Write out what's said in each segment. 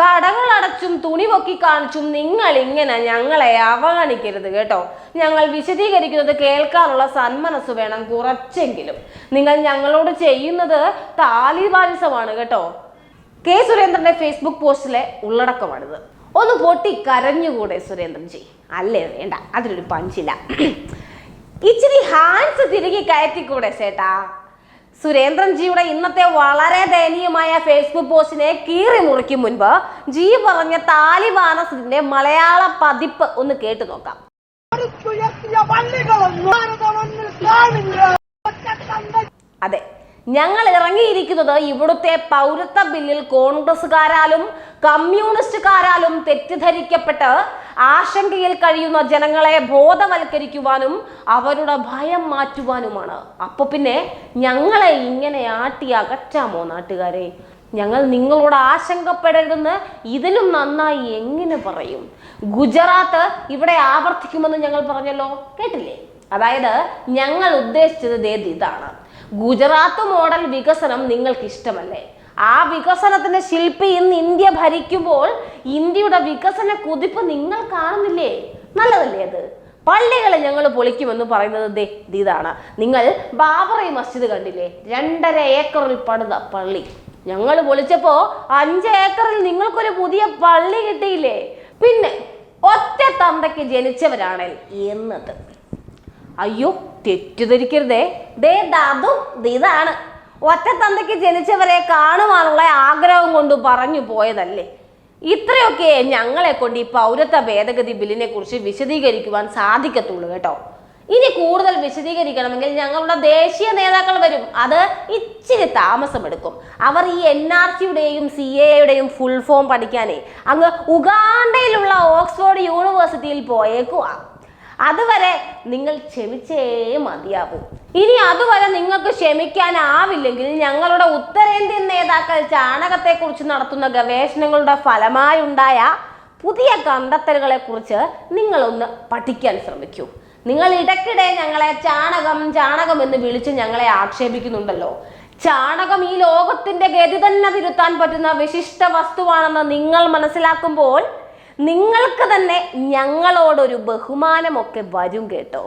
കടകൾ അടച്ചും തുണി പൊക്കി കാണിച്ചും നിങ്ങൾ ഇങ്ങനെ ഞങ്ങളെ അവഗണിക്കരുത് കേട്ടോ. ഞങ്ങൾ വിശദീകരിക്കുന്നത് കേൾക്കാനുള്ള സന്മനസ് വേണം കുറച്ചെങ്കിലും. നിങ്ങൾ ഞങ്ങളോട് ചെയ്യുന്നത് താലിബാനിസമാണ് കേട്ടോ. കെ സുരേന്ദ്രന്റെ ഫേസ്ബുക്ക് പോസ്റ്റിലെ ഉള്ളടക്കമാണിത്. ഒന്ന് പൊട്ടി കരഞ്ഞുകൂടെ സുരേന്ദ്രൻജി. അല്ലേ വേണ്ട അതിലൊരു പഞ്ചില്ല. ഇച്ചിരി ഹാൻസ് തിരികെ കയറ്റിക്കൂടെ ചേട്ടാ സുരേന്ദ്രൻജിയുടെ ഇന്നത്തെ വളരെ ദയനീയമായ ഫേസ്ബുക്ക് പോസ്റ്റിനെ കീറി മുറിക്കും മുൻപ് ജി പറഞ്ഞ താലിബാനസിന്റെ മലയാള പതിപ്പ് ഒന്ന് കേട്ടു നോക്കാം. അതെ ഞങ്ങൾ ഇറങ്ങിയിരിക്കുന്നത് ഇവിടുത്തെ പൗരത്വ ബില്ലിൽ കോൺഗ്രസുകാരാലും കമ്മ്യൂണിസ്റ്റുകാരാലും തെറ്റിദ്ധരിക്കപ്പെട്ട് ആശങ്കയിൽ കഴിയുന്ന ജനങ്ങളെ ബോധവൽക്കരിക്കുവാനും അവരുടെ ഭയം മാറ്റുവാനുമാണ്. അപ്പൊ പിന്നെ ഞങ്ങളെ ഇങ്ങനെ ആട്ടി അകറ്റാമോ നാട്ടുകാരെ? ഞങ്ങൾ നിങ്ങളോട് ആശങ്കപ്പെടരുതെന്ന് ഇതിലും നന്നായി എങ്ങനെ പറയും? ഗുജറാത്ത് ഇവിടെ ആവർത്തിക്കുമെന്ന് ഞങ്ങൾ പറഞ്ഞല്ലോ കേട്ടില്ലേ? അതായത് ഞങ്ങൾ ഉദ്ദേശിച്ചത് ഇതാണ്. ഗുജറാത്ത് മോഡൽ വികസനം നിങ്ങൾക്ക് ഇഷ്ടമല്ലേ ആ വികസനത്തിന്റെ ശില്പി ഇന്ന് ഇന്ത്യ ഭരിക്കുമ്പോൾ ഇന്ത്യയുടെ വികസന കുതിപ്പ് നിങ്ങൾ കാണുന്നില്ലേ? നല്ലതല്ലേ അത്? പള്ളികളെ ഞങ്ങൾ പൊളിക്കുമെന്ന് പറയുന്നത് ദേ ഇതാണ്. നിങ്ങൾ ബാബറി മസ്ജിദ് കണ്ടില്ലേ? രണ്ടര ഏക്കറിൽ പണിത പള്ളി. ഞങ്ങൾ പൊളിച്ചപ്പോ അഞ്ച് ഏക്കറിൽ നിങ്ങൾക്കൊരു പുതിയ പള്ളി കിട്ടിയില്ലേ? പിന്നെ ഒറ്റ തന്തയ്ക്ക് ജനിച്ചവരാണ് എന്നത്. അയ്യോ തെറ്റിദ്ധരിക്കരുതേ. ദേ ദതും ഇതാണ്. ഒറ്റ തന്തയ്ക്ക് ജനിച്ചവരെ കാണുവാനുള്ള ആഗ്രഹം കൊണ്ട് പറഞ്ഞു പോയതല്ലേ. ഇത്രയൊക്കെ ഞങ്ങളെ കൊണ്ട് ഈ പൗരത്വ ഭേദഗതി ബില്ലിനെ കുറിച്ച് വിശദീകരിക്കുവാൻ സാധിക്കത്തുള്ളൂ കേട്ടോ. ഇനി കൂടുതൽ വിശദീകരിക്കണമെങ്കിൽ ഞങ്ങളുടെ ദേശീയ നേതാക്കൾ വരും. അത് ഇച്ചിരി താമസമെടുക്കും. അവർ ഈ എൻ ആർ സിയുടെയും സി എയുടെയും ഫുൾ ഫോം പഠിക്കാനേ അങ്ങ് ഉഗാണ്ടയിലുള്ള ഓക്സ്ഫോർഡ് യൂണിവേഴ്സിറ്റിയിൽ പോയേക്കുവാ. അതുവരെ നിങ്ങൾ ക്ഷമിച്ചേ മതിയാവും. ഇനി അതുവരെ നിങ്ങൾക്ക് ക്ഷമിക്കാനാവില്ലെങ്കിൽ ഞങ്ങളുടെ ഉത്തരേന്ത്യൻ നേതാക്കൾ ചാണകത്തെക്കുറിച്ച് നടത്തുന്ന ഗവേഷണങ്ങളുടെ ഫലമായുണ്ടായ പുതിയ കണ്ടെത്തലുകളെ കുറിച്ച് നിങ്ങളൊന്ന് പഠിക്കാൻ ശ്രമിക്കൂ. നിങ്ങൾ ഇടയ്ക്കിടെ ഞങ്ങളെ ചാണകം ചാണകം എന്ന് വിളിച്ച് ഞങ്ങളെ ആക്ഷേപിക്കുന്നുണ്ടല്ലോ. ചാണകം ഈ ലോകത്തിന്റെ ഗതി തന്നെ തിരുത്താൻ പറ്റുന്ന വിശിഷ്ട വസ്തുവാണെന്ന് നിങ്ങൾ മനസ്സിലാക്കുമ്പോൾ നിങ്ങൾക്ക് തന്നെ ഞങ്ങളോടൊരു ബഹുമാനമൊക്കെ വരും കേട്ടോ.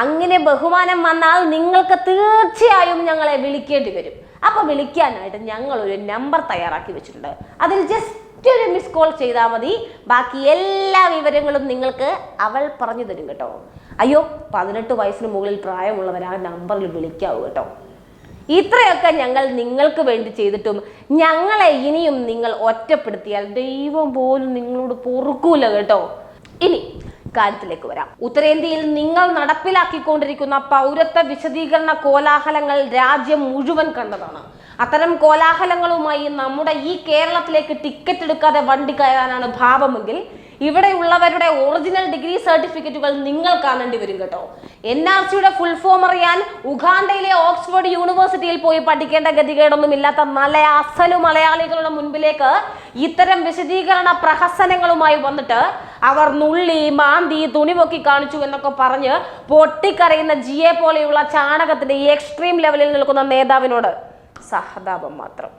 അങ്ങനെ ബഹുമാനം വന്നാൽ നിങ്ങൾക്ക് തീർച്ചയായും ഞങ്ങളെ വിളിക്കേണ്ടി വരും. അപ്പൊ വിളിക്കാനായിട്ട് ഞങ്ങൾ ഒരു നമ്പർ തയ്യാറാക്കി വെച്ചിട്ടുണ്ട്. അതിൽ ജസ്റ്റ് ഒരു മിസ് കോൾ ചെയ്താൽ മതി. ബാക്കി എല്ലാ വിവരങ്ങളും നിങ്ങൾക്ക് അവൾ പറഞ്ഞു തരും കേട്ടോ. അയ്യോ പതിനെട്ട് വയസ്സിന് മുകളിൽ പ്രായമുള്ളവർ ആ നമ്പറിൽ വിളിക്കാവൂ കേട്ടോ. ഇത്രയൊക്കെ ഞങ്ങൾ നിങ്ങൾക്ക് വേണ്ടി ചെയ്തിട്ടും ഞങ്ങളെ ഇനിയും നിങ്ങൾ ഒറ്റപ്പെടുത്തിയാൽ ദൈവം പോലും നിങ്ങളോട് പൊറുക്കൂല കേട്ടോ. ഇനി കാര്യത്തിലേക്ക് വരാം. ഉത്തരേന്ത്യയിൽ നിങ്ങൾ നടപ്പിലാക്കിക്കൊണ്ടിരിക്കുന്ന പൗരത്വ വിശദീകരണ കോലാഹലങ്ങൾ രാജ്യം മുഴുവൻ കണ്ടതാണ്. അത്തരം കോലാഹലങ്ങളുമായി നമ്മുടെ ഈ കേരളത്തിലേക്ക് ടിക്കറ്റ് എടുക്കാതെ വണ്ടി കയറാനാണ് ഭാവമെങ്കിൽ ഇവിടെയുള്ളവരുടെ ഒറിജിനൽ ഡിഗ്രി സർട്ടിഫിക്കറ്റുകൾ നിങ്ങൾ കാണേണ്ടി വരും കേട്ടോ. എൻ ആർ സിയുടെ ഫുൾ ഫോം അറിയാൻ ഉഗാണ്ടയിലെ ഓക്സ്ഫോർഡ് യൂണിവേഴ്സിറ്റിയിൽ പോയി പഠിക്കേണ്ട ഗതികേടൊന്നും ഇല്ലാത്ത നല്ല അസലു മലയാളികളുടെ മുൻപിലേക്ക് ഇത്തരം വിശദീകരണ പ്രഹസനങ്ങളുമായി വന്നിട്ട് അവർ നുള്ളി മാന്തി തുണിപൊക്കി കാണിച്ചു എന്നൊക്കെ പറഞ്ഞ് പൊട്ടിക്കറിയുന്ന ജിയെ പോലെയുള്ള ചാണകത്തിന്റെ എക്സ്ട്രീം ലെവലിൽ നിൽക്കുന്ന നേതാവിനോട് സഹതാപം മാത്രം.